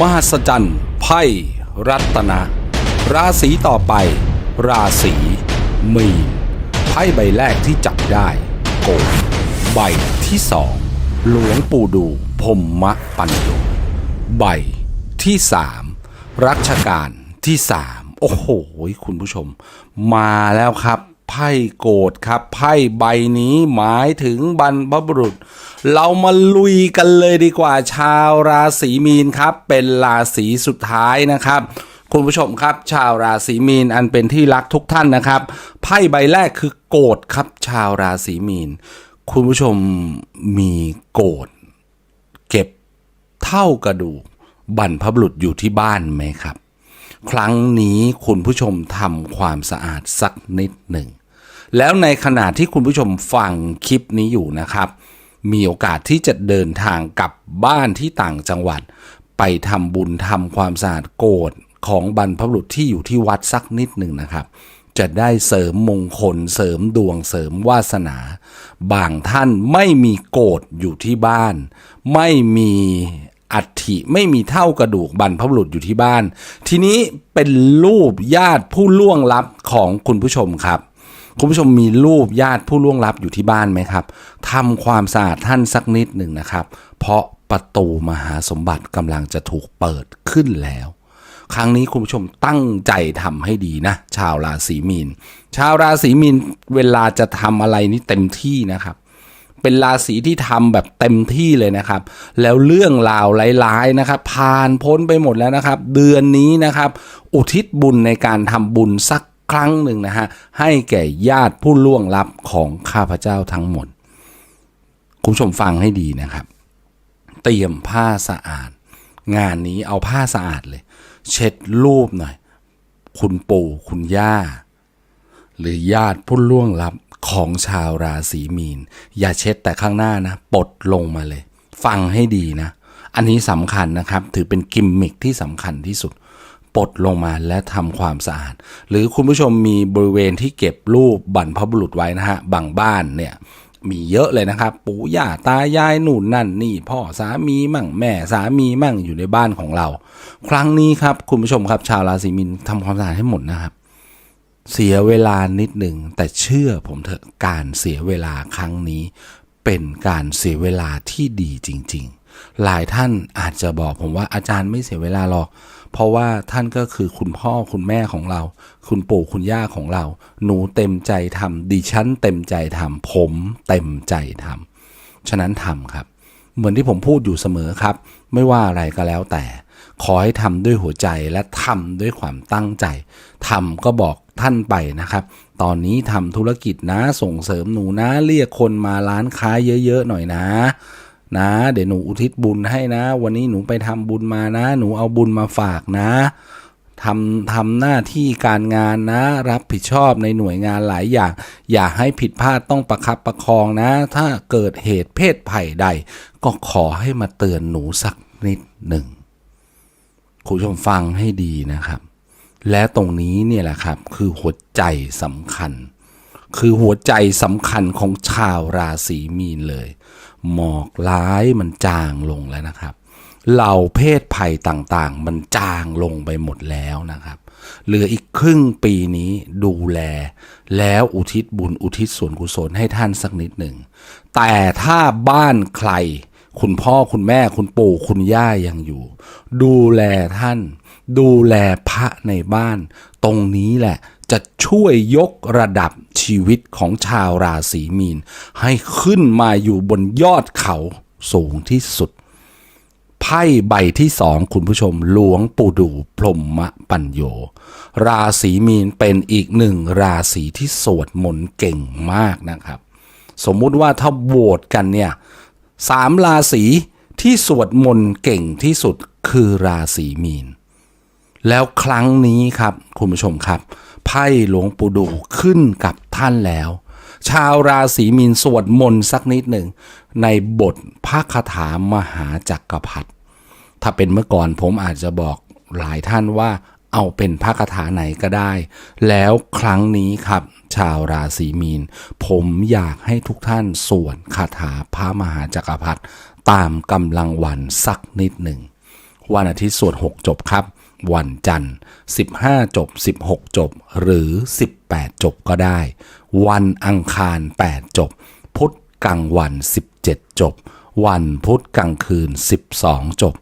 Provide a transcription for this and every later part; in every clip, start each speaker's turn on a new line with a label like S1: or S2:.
S1: มหัศจรรย์ไพ่รัตนะ ราศีต่อไป ราศีมีนไพ่ใบแรกที่จับได้ โกดใบที่สองหลวงปู่ดูพรหมปัญโยใบที่สามรัชกาลที่สามโอ้โห คุณผู้ชม มาแล้วครับ ไพ่โกดครับ ไพ่ใบนี้หมายถึงบรรพบุรุษ เรามาลุยกันเลยดีกว่าชาวราศีมีนครับ เป็นราศีสุดท้ายนะครับ คุณผู้ชมครับ ชาวราศีมีนอันเป็นที่รักทุกท่านนะครับ ไพ่ใบแรกคือโกดครับ ชาวราศีมีน คุณผู้ชมมีโกดเก็บเท่ากระดูกบรรพบุรุษอยู่ที่บ้านไหมครับ ครั้งนี้คุณผู้ชมทำความสะอาดสักนิดหนึ่ง แล้วในขณะที่คุณผู้ชมฟังคลิปนี้อยู่นะครับ มีโอกาสที่จะเดินทางกลับบ้านที่ต่างจังหวัด ไปทำบุญทำความสะอาดโกรธของบรรพบุรุษที่อยู่ที่วัดสักนิดหนึ่งนะครับ จะได้เสริมมงคล เสริมดวงเสริมวาสนา บางท่านไม่มีโกรธอยู่ที่บ้าน ไม่มีอัฐิไม่มีเท่ากระดูกบรรพบุรุษอยู่ที่บ้าน ทีนี้เป็นรูปญาติผู้ล่วงลับของคุณผู้ชมครับ คุณผู้ชมมีรูปญาติผู้ล่วงลับอยู่ที่บ้านไหมครับทำความสะอาดท่านสักนิดหนึ่งนะครับ เพราะประตูมหาสมบัติกำลังจะถูกเปิดขึ้นแล้ว ครั้งนี้คุณผู้ชมตั้งใจทำให้ดีนะ ชาวราศีมีน ชาวราศีมีนเวลาจะทำอะไรนี่เต็มที่นะครับเป็นราศีที่ทำแบบเต็มที่เลยนะครับ แล้วเรื่องราวร้ายๆนะครับ ผ่านพ้นไปหมดแล้วนะครับ เดือนนี้นะครับ อุทิศบุญในการทำบุญสัก ครั้งหนึ่งนะฮะให้แก่ญาติผู้ล่วงลับของข้าพเจ้าทั้งหมด คุณผู้ชมฟังให้ดีนะครับ เตรียมผ้าสะอาด งานนี้เอาผ้าสะอาดเลย เช็ดรูปหน่อย คุณปู่คุณย่า หรือญาติผู้ล่วงลับของชาวราศีมีน อย่าเช็ดแต่ข้างหน้านะปลดลงมาเลย ฟังให้ดีนะ อันนี้สำคัญนะครับ ถือเป็นกิมมิคที่สำคัญที่สุด ปลดลงมาและทำความสะอาด หรือคุณผู้ชมมีบริเวณที่เก็บรูปบรรพบุรุษไว้นะฮะบางบ้านเนี่ยมีเยอะเลยนะครับ ปู่ย่าตายายนู่นนั่นนี่ พ่อสามีมั่งแม่สามีมั่งอยู่ในบ้านของเรา ครั้งนี้ครับคุณผู้ชมครับชาวราศีมีนทำความสะอาดให้หมดนะครับ เสียเวลานิดหนึ่งแต่เชื่อผมเถอะการเสียเวลาครั้งนี้ เป็นการเสียเวลาที่ดีจริง ๆ หลายท่านอาจจะบอกผมว่าอาจารย์ไม่เสียเวลาหรอก เพราะว่าท่านก็คือคุณพ่อคุณแม่ของเรา คุณปู่คุณย่าของเรา หนูเต็มใจทำดิฉันเต็มใจทำผมเต็มใจทำฉะนั้นทำครับ เหมือนที่ผมพูดอยู่เสมอครับ ไม่ว่าอะไรก็แล้วแต่ ขอให้ทำด้วยหัวใจและทำด้วยความตั้งใจทำก็บอกท่านไปนะครับ ตอนนี้ทำธุรกิจนะส่งเสริมหนูนะเรียกคนมาร้านค้าเยอะๆหน่อยนะ นะ เดี๋ยวหนูอุทิศบุญให้นะ วันนี้หนูไปทำบุญมานะ หนูเอาบุญมาฝากนะทำทำหน้าที่การงานนะ รับผิดชอบในหน่วยงานหลายอย่าง อย่าให้ผิดพลาดต้องประคับประคองนะ ถ้าเกิดเหตุเพศภัยใด ก็ขอให้มาเตือนหนูสักนิดหนึ่งคุณผู้ชมฟังให้ดีนะครับ และตรงนี้เนี่ยแหละครับ คือหัวใจสำคัญ คือหัวใจสำคัญของชาวราศีมีนเลย หมอกร้ายมันจางลงแล้วนะครับ เหล่าเพศภัยต่างๆ มันจางลงไปหมดแล้วนะครับเหลืออีกครึ่งปีนี้ดูแล แล้วอุทิศบุญอุทิศส่วนกุศลให้ท่านสักนิดหนึ่ง แต่ถ้าบ้านใคร คุณพ่อคุณแม่คุณปู่คุณย่ายังอยู่ ดูแลท่าน ดูแลพระในบ้าน ตรงนี้แหละ จะช่วยยกระดับชีวิตของชาวราศีมีน ให้ขึ้นมาอยู่บนยอดเขาสูงที่สุด ไพ่ใบที่สองคุณผู้ชมหลวงปู่ดูพรหมปัญโย ราศีมีนเป็นอีกหนึ่งราศีที่สวดมนต์เก่งมากนะครับ สมมุติว่าถ้าโหวตกันเนี่ยสามราศีที่สวดมนต์เก่งที่สุดคือราศีมีน แล้วครั้งนี้ครับคุณผู้ชมครับ ไพ่หลวงปู่ดูขึ้นกับท่านแล้ว ชาวราศีมีนสวดมนต์สักนิดหนึ่ง ในบทพระคาถามหาจักรพรรดิถ้าเป็นเมื่อก่อนผมอาจจะบอกหลายท่านว่าเอาเป็นพระคาถาไหนก็ได้ แล้วครั้งนี้ครับ ชาวราศีมีน ผมอยากให้ทุกท่านสวดคาถาพระมหาจักรพรรดิตามกำลังวันสักนิดหนึ่งวันอาทิตย์สวด 6 จบครับ วันจันทร์ 15 จบ 16 จบ หรือ 18 จบก็ได้ วันอังคาร 8 จบ พุธกลางวัน 17 จบ วันพุธกลางคืน 12 จบ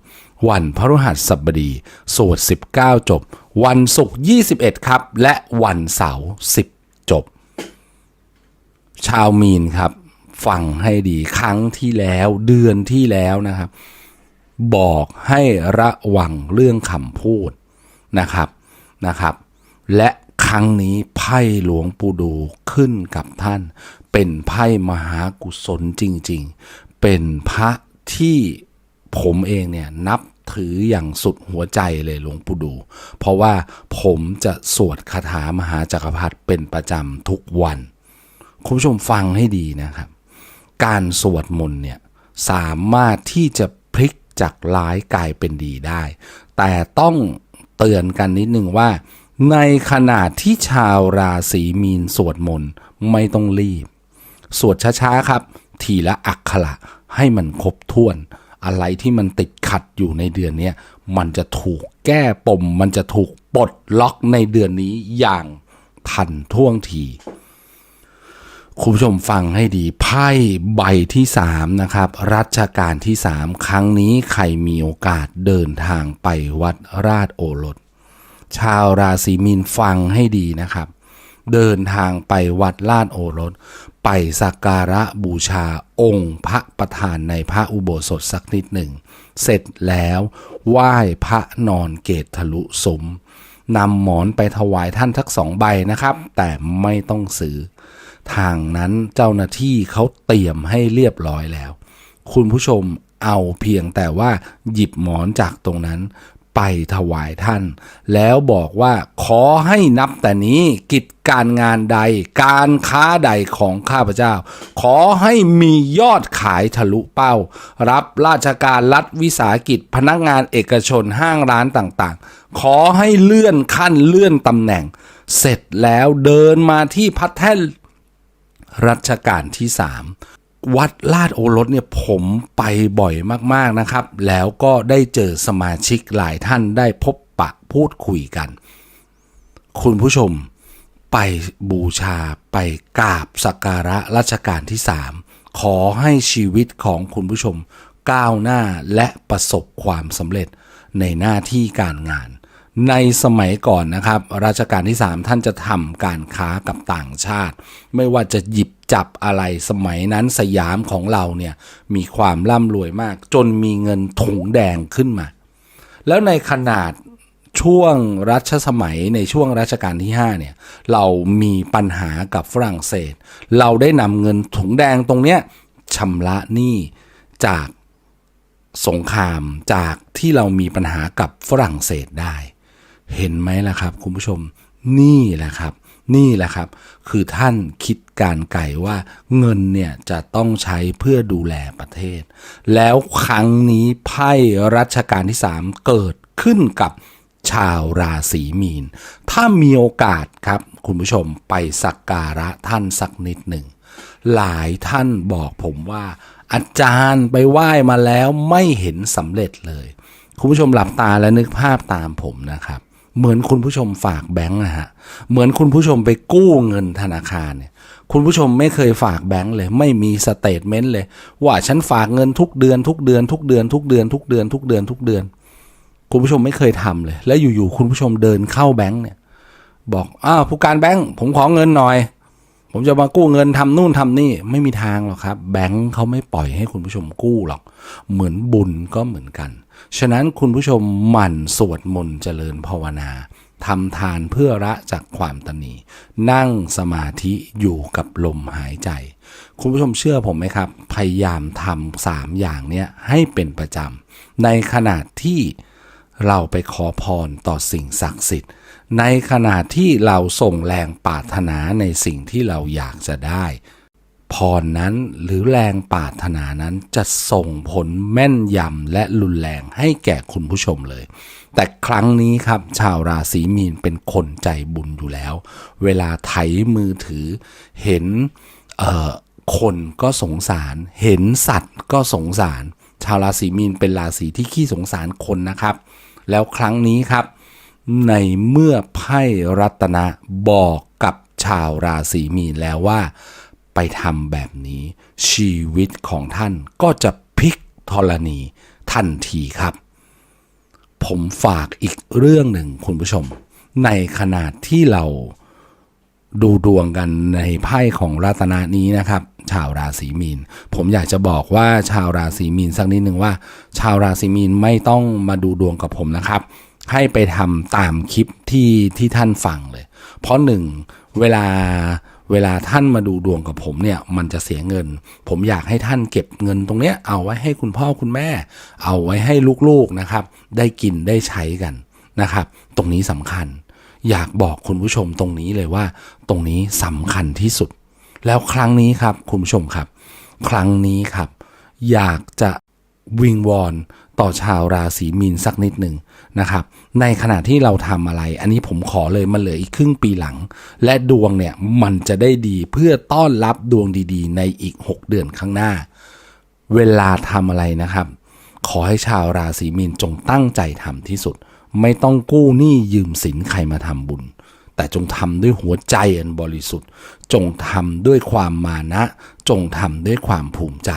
S1: วันพฤหัสบดีสวด 19 จบ วันศุกร์ 21 ครับ และวันเสาร์ 10 จบ ชาวมีนครับ ฟังให้ดีครั้งที่แล้วเดือนที่แล้วนะครับ บอกให้ระวังเรื่องคำพูดนะครับนะครับ และครั้งนี้ไพ่หลวงปู่ดูขึ้นกับท่าน เป็นไพ่มหากุศลจริง ๆ เป็นพระที่ผมเองเนี่ยนับถืออย่างสุดหัวใจเลยหลวงปู่ดู เพราะว่าผมจะสวดคาถามหาจักรพรรดิเป็นประจำทุกวัน คุณผู้ชมฟังให้ดีนะครับ การสวดมนต์เนี่ยสามารถที่จะ จากร้ายกลายเป็นดีได้ แต่ต้องเตือนกันนิดนึงว่า ในขณะที่ชาวราศีมีนสวดมนต์ไม่ต้องรีบ สวดช้าๆครับ ทีละอักขระให้มันครบถ้วน อะไรที่มันติดขัดอยู่ในเดือนนี้มันจะถูกแก้ปม มันจะถูกปลดล็อกในเดือนนี้อย่างทันท่วงที คุณผู้ชมฟังให้ดีไพ่ใบที่สามนะครับรัชกาลที่สามครั้งนี้ใครมีโอกาสเดินทางไปวัดราชโอรส ชาวราศีมีนฟังให้ดีนะครับ เดินทางไปวัดลาดโอรส ไปสักการะบูชาองค์พระประธานในพระอุโบสถสักนิดหนึ่ง เสร็จแล้วไหว้พระนอนเกตทะลุสมนำหมอนไปถวายท่านทั้งสองใบนะครับ แต่ไม่ต้องซื้อ ทางนั้นเจ้าหน้าที่เขาเตรียมให้เรียบร้อยแล้ว คุณผู้ชมเอาเพียงแต่ว่าหยิบหมอนจากตรงนั้นไปถวายท่าน แล้วบอกว่าขอให้นับแต่นี้กิจการงานใด การค้าใดของข้าพเจ้า ขอให้มียอดขายทะลุเป้า รับราชการรัฐวิสาหกิจพนักงานเอกชนห้างร้านต่างๆ ขอให้เลื่อนขั้นเลื่อนตำแหน่ง เสร็จแล้วเดินมาที่พัดแท่น รัชกาลที่ 3 วัดลาดโอรสเนี่ยผมไปบ่อยมากๆนะครับ แล้วก็ได้เจอสมาชิกหลายท่านได้พบปะพูดคุยกัน คุณผู้ชมไปบูชาไปกราบสักการะรัชกาลที่ 3 ขอให้ชีวิตของคุณผู้ชมก้าวหน้าและประสบความสำเร็จในหน้าที่การงาน ในสมัยก่อนนะครับรัชกาลที่ 3 ท่านจะทำการค้ากับต่างชาติ ไม่ว่าจะหยิบจับอะไรสมัยนั้นสยามของเราเนี่ยมีความร่ำรวยมาก จนมีเงินถุงแดงขึ้นมา แล้วในขนาดช่วงรัชสมัยในช่วงรัชกาลที่ 5 เนี่ย เรามีปัญหากับฝรั่งเศส เราได้นำเงินถุงแดงตรงเนี้ยชำระหนี้จากสงครามจากที่เรามีปัญหากับฝรั่งเศสได้ เห็นไหมล่ะครับ คุณผู้ชมนี่แหละครับ นี่แหละครับ คือท่านคิดการไก่ว่าเงินเนี่ยจะต้องใช้เพื่อดูแลประเทศ แล้วครั้งนี้ไพ่รัชกาลที่ 3 เกิดขึ้นกับชาวราศีมีน ถ้ามีโอกาสครับ คุณผู้ชมไปสักการะท่านสักนิดหนึ่ง หลายท่านบอกผมว่า อาจารย์ไปไหว้มาแล้วไม่เห็นสำเร็จเลย คุณผู้ชมหลับตาและนึกภาพตามผมนะครับ เหมือนคุณผู้ชมฝากแบงค์นะฮะ เหมือนคุณผู้ชมไปกู้เงินธนาคารเนี่ย คุณผู้ชมไม่เคยฝากแบงค์เลย ไม่มีสเตทเมนต์เลย ว่าฉันฝากเงินทุกเดือนทุกเดือนทุกเดือนทุกเดือนทุกเดือนทุกเดือนทุกเดือน คุณผู้ชมไม่เคยทำเลย แล้วอยู่ๆคุณผู้ชมเดินเข้าแบงค์เนี่ย บอกอ้าวผู้การแบงค์ผมขอเงินหน่อย ผมจะมากู้เงินทำนู่นทำนี่ไม่มีทางหรอกครับ แบงค์เขาไม่ปล่อยให้คุณผู้ชมกู้หรอก เหมือนบุญก็เหมือนกัน ฉะนั้นคุณผู้ชมหมั่นสวดมนต์เจริญภาวนาทำทานเพื่อละจากความตนีนั่งสมาธิอยู่กับลมหายใจ คุณผู้ชมเชื่อผมไหมครับ พยายามทำสามอย่างเนี้ยให้เป็นประจำในขณะที่เราไปขอพรต่อสิ่งศักดิ์สิทธิ์ ในขณะที่เราส่งแรงปรารถนาในสิ่งที่เราอยากจะได้พรนั้นหรือแรงปรารถนานั้นจะส่งผลแม่นยำและรุนแรงให้แก่คุณผู้ชมเลย แต่ครั้งนี้ครับ ชาวราศีมีนเป็นคนใจบุญอยู่แล้ว เวลาไถมือถือ เห็นคนก็สงสาร เห็นสัตว์ก็สงสาร ชาวราศีมีนเป็นราศีที่ขี้สงสารคนนะครับ แล้วครั้งนี้ครับ ในเมื่อไพ่รัตนะบอกกับชาวราศีมีนแล้วว่า ไปทำแบบนี้ ชีวิตของท่านก็จะพลิกธรณีทันทีครับ ผมฝากอีกเรื่องหนึ่งคุณผู้ชม ในขนาดที่เราดูดวงกันในไพ่ของรัตนานี้นะครับ ชาวราศีมีน ผมอยากจะบอกว่าชาวราศีมีนสักนิดหนึ่งว่า ชาวราศีมีนไม่ต้องมาดูดวงกับผมนะครับ ให้ไปทำตามคลิปที่ที่ท่านฟังเลย เพราะหนึ่งเวลาเวลาท่านมาดูดวงกับผมเนี่ย มันจะเสียเงิน ผมอยากให้ท่านเก็บเงินตรงเนี้ยเอาไว้ให้คุณพ่อคุณแม่ เอาไว้ให้ลูกๆนะครับ ได้กินได้ใช้กันนะครับ ตรงนี้สำคัญ อยากบอกคุณผู้ชมตรงนี้เลยว่า ตรงนี้สำคัญที่สุด แล้วครั้งนี้ครับคุณผู้ชมครับ ครั้งนี้ครับ อยากจะ วิงวอนต่อชาวราศีมีนสักนิดหนึ่งนะครับ ในขณะที่เราทำอะไร อันนี้ผมขอเลยมันเหลืออีกครึ่งปีหลัง และดวงเนี่ยมันจะได้ดีเพื่อต้อนรับดวงดีๆ ในอีก 6 เดือนข้างหน้า เวลาทำอะไรนะครับ ขอให้ชาวราศีมีนจงตั้งใจทำที่สุด ไม่ต้องกู้หนี้ยืมสินใครมาทำบุญ แต่จงทำด้วยหัวใจอันบริสุทธิ์ จงทำด้วยความมานะ จงทำด้วยความภูมิใจ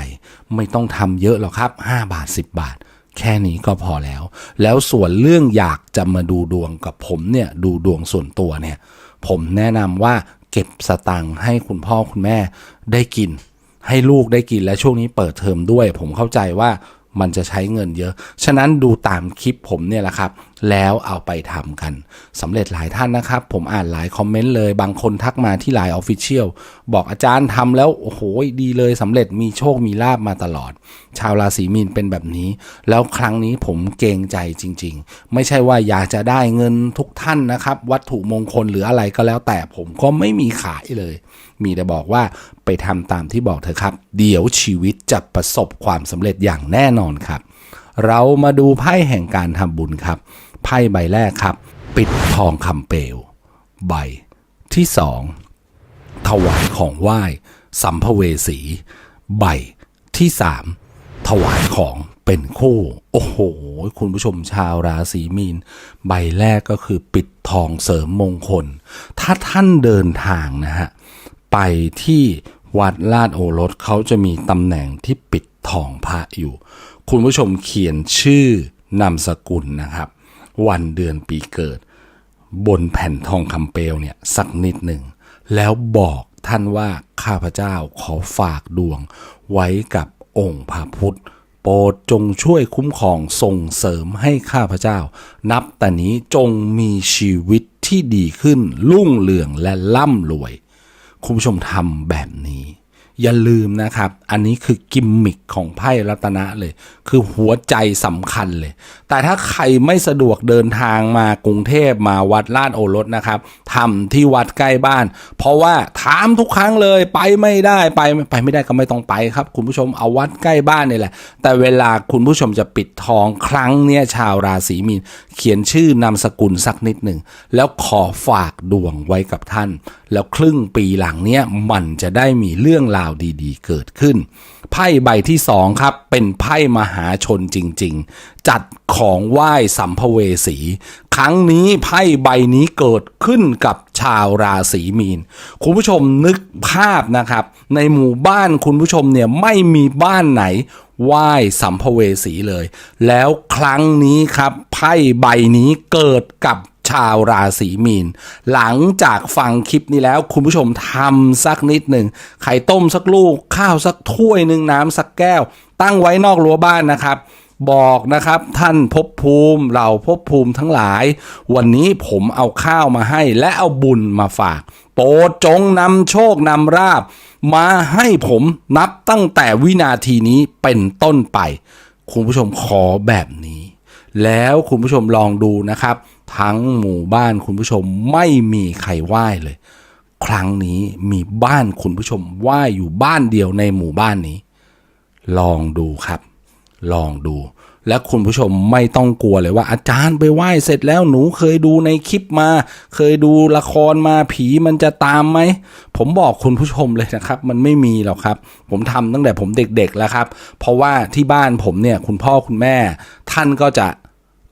S1: ไม่ต้องทำเยอะหรอกครับ 5 บาท 10 บาท แค่นี้ก็พอแล้ว แล้วส่วนเรื่องอยากจะมาดูดวงกับผมเนี่ยดูดวงส่วนตัวเนี่ย ผมแนะนำว่าเก็บสตังค์ให้คุณพ่อคุณแม่ได้กิน ให้ลูกได้กินและช่วงนี้เปิดเทอมด้วย ผมเข้าใจว่ามันจะใช้เงินเยอะ ฉะนั้นดูตามคลิปผมเนี่ยแหละครับแล้วเอาไปทำกันสำเร็จหลายท่านนะครับ ผมอ่านหลายคอมเมนต์เลย บางคนทักมาที่ไลน์ออฟฟิเชียลบอกอาจารย์ทำแล้ว โอ้โห ดีเลยสำเร็จมีโชคมีลาบมาตลอด ชาวราศีมีนเป็นแบบนี้ แล้วครั้งนี้ผมเกรงใจจริง ๆ ไม่ใช่ว่าอยากจะได้เงินทุกท่านนะครับ วัตถุมงคลหรืออะไรก็แล้วแต่ผมก็ไม่มีขายเลย มีแต่บอกว่าไปทำตามที่บอกเธอครับ เดี๋ยวชีวิตจะประสบความสำเร็จอย่างแน่นอนครับ เรามาดูไพ่แห่งการทำบุญครับ ไพ่ใบแรกครับ ปิดทองคำเปลว ใบที่สองถวายของไหว้สัมภเวสี ใบที่สามถวายของเป็นคู่ โอ้โห คุณผู้ชมชาวราศีมีน ใบแรกก็คือปิดทองเสริมมงคล ถ้าท่านเดินทางนะฮะ ไปที่วัดลาดโอรสเขาจะมีตำแหน่งที่ปิด ทองพระอยู่ คุณผู้ชมเขียนชื่อนามสกุลนะครับ วันเดือนปีเกิด บนแผ่นทองคำเปลวเนี่ยสักนิดหนึ่ง แล้วบอกท่านว่าข้าพเจ้าขอฝากดวง ไว้กับองค์พระพุทธโปรดจงช่วยคุ้มครองส่งเสริมให้ข้าพเจ้า นับแต่นี้จงมีชีวิตที่ดีขึ้นรุ่งเรืองและร่ำรวย คุณผู้ชมทำแบบนี้ อย่าลืมนะครับ อันนี้คือกิมมิคของไพ่รัตนะเลย คือหัวใจสำคัญเลย แต่ถ้าใครไม่สะดวกเดินทางมากรุงเทพมาวัดลาดโอรสนะครับทำที่วัดใกล้บ้าน เพราะว่าถามทุกครั้งเลยไปไม่ได้ไปไปไม่ได้ก็ไม่ต้องไปครับ คุณผู้ชมเอาวัดใกล้บ้านนี่แหละ แต่เวลาคุณผู้ชมจะปิดทองครั้งเนี้ยชาวราศีมีน เขียนชื่อนามสกุลสักนิดหนึ่งแล้วขอฝากดวงไว้กับท่าน แล้วครึ่งปีหลังเนี้ยมันจะได้มีเรื่องราวดีๆ เกิดขึ้น ไพ่ใบที่สองครับ เป็นไพ่มหาชนจริงๆ จัดของไหว้สัมภเวสี ครั้งนี้ไพ่ใบนี้เกิดขึ้นกับชาวราศีมีน คุณผู้ชมนึกภาพนะครับ ในหมู่บ้านคุณผู้ชมเนี่ยไม่มีบ้านไหนไหว้สัมภเวสีเลย แล้วครั้งนี้ครับไพ่ใบนี้เกิดกับ ชาวราศีมีน หลังจากฟังคลิปนี้แล้วคุณผู้ชมทำสักนิดหนึ่งไข่ต้มสักลูก ข้าวสักถ้วยหนึ่งน้ำสักแก้ว ตั้งไว้นอกรั้วบ้านนะครับบอกนะครับท่านภพภูมิเราภพภูมิทั้งหลาย วันนี้ผมเอาข้าวมาให้และเอาบุญมาฝาก โปรดจงนำโชคนำราบ มาให้ผมนับตั้งแต่วินาทีนี้เป็นต้นไป คุณผู้ชมขอแบบนี้ แล้วคุณผู้ชมลองดูนะครับ ทั้งหมู่บ้านคุณผู้ชมไม่มีใครไหว้เลย ครั้งนี้มีบ้านคุณผู้ชมไหว้อยู่บ้านเดียวในหมู่บ้านนี้ ลองดูครับ ลองดู และคุณผู้ชมไม่ต้องกลัวเลยว่า อาจารย์ไปไหว้เสร็จแล้วหนูเคยดูในคลิปมา เคยดูละครมาผีมันจะตามไหม ผมบอกคุณผู้ชมเลยนะครับ มันไม่มีหรอกครับ ผมทำตั้งแต่ผมเด็กๆแล้วครับ เพราะว่าที่บ้านผมเนี่ยคุณพ่อคุณแม่ ท่านก็จะ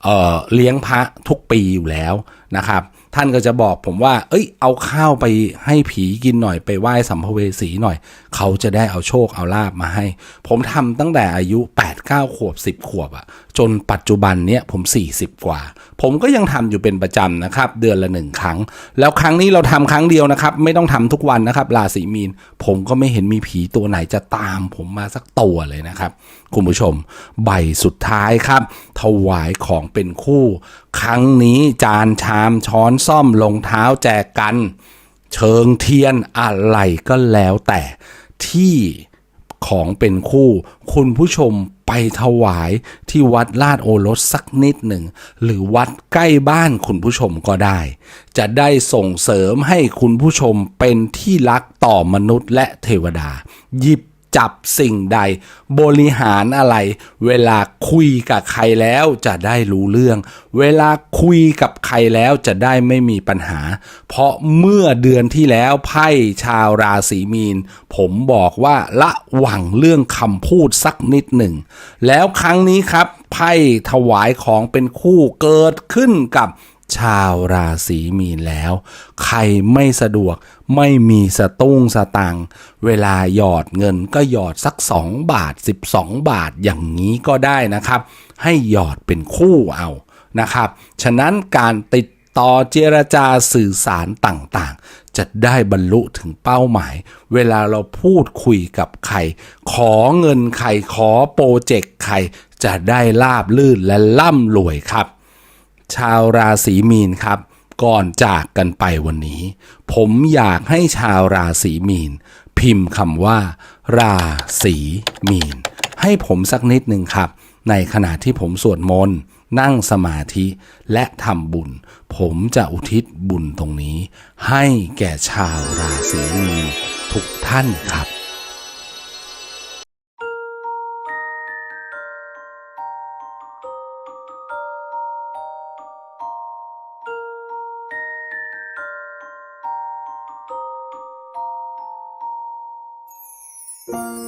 S1: เเลี้ยงพระทุกปีอยู่แล้วนะครับ ท่านก็จะบอกผมว่า เอ้ย เอาข้าวไปให้ผีกินหน่อยไปไหว้สัมภเวสีหน่อย เขาจะได้เอาโชคเอาลาบมาให้ ผมทำตั้งแต่อายุ8 9ขวบ 10 ขวบอะ จนปัจจุบันเนี้ยผม 40 กว่า ผมก็ยังทำอยู่เป็นประจำนะครับ เดือนละหนึ่งครั้ง แล้วครั้งนี้เราทำครั้งเดียวนะครับ ไม่ต้องทำทุกวันนะครับราศีมีน ผมก็ไม่เห็นมีผีตัวไหนจะตาม ผมมาสักตัวเลยนะครับ คุณผู้ชม ใบสุดท้ายครับ ถวายของเป็นคู่ ครั้งนี้จานชามช้อนซ่อมรองเท้าแจกกัน เชิงเทียนอะไรก็แล้วแต่ที่ ของเป็นคู่ คุณผู้ชมไปถวายที่วัดลาดโอรสสักนิดหนึ่ง หรือวัดใกล้บ้านคุณผู้ชมก็ได้ จะได้ส่งเสริมให้คุณผู้ชมเป็นที่รักต่อมนุษย์และเทวดา หยิบ จับสิ่งใด บริหารอะไร เวลาคุยกับใครแล้วจะได้รู้เรื่อง เวลาคุยกับใครแล้วจะได้ไม่มีปัญหา เพราะเมื่อเดือนที่แล้วไพ่ชาวราศีมีน ผมบอกว่าละหวังเรื่องคำพูดสักนิดหนึ่ง แล้วครั้งนี้ครับไพ่ถวายของเป็นคู่เกิดขึ้นกับชาวราศีมีนแล้ว ใครไม่สะดวก ไม่มีสตุ้งสตังเวลาหยอดเงินก็หยอดสัก 2 บาท 12 บาทอย่างนี้ก็ได้นะครับ ให้หยอดเป็นคู่เอานะครับ ฉะนั้นการติดต่อเจรจาสื่อสารต่างๆ จะได้บรรลุถึงเป้าหมาย เวลาเราพูดคุยกับใคร ขอเงินใคร ขอโปรเจกต์ใคร จะได้ลาบลื่นและร่ำรวยครับ ชาวราศีมีนครับ ก่อนจากกันไปวันนี้ ผมอยากให้ชาวราศีมีน พิมพ์คำว่า ราศีมีน ให้ผมสักนิดหนึ่งครับ ในขณะที่ผมสวดมนต์นั่งสมาธิและทำบุญ ผมจะอุทิศบุญตรงนี้ ให้แก่ชาวราศีมีนทุกท่านครับ
S2: ข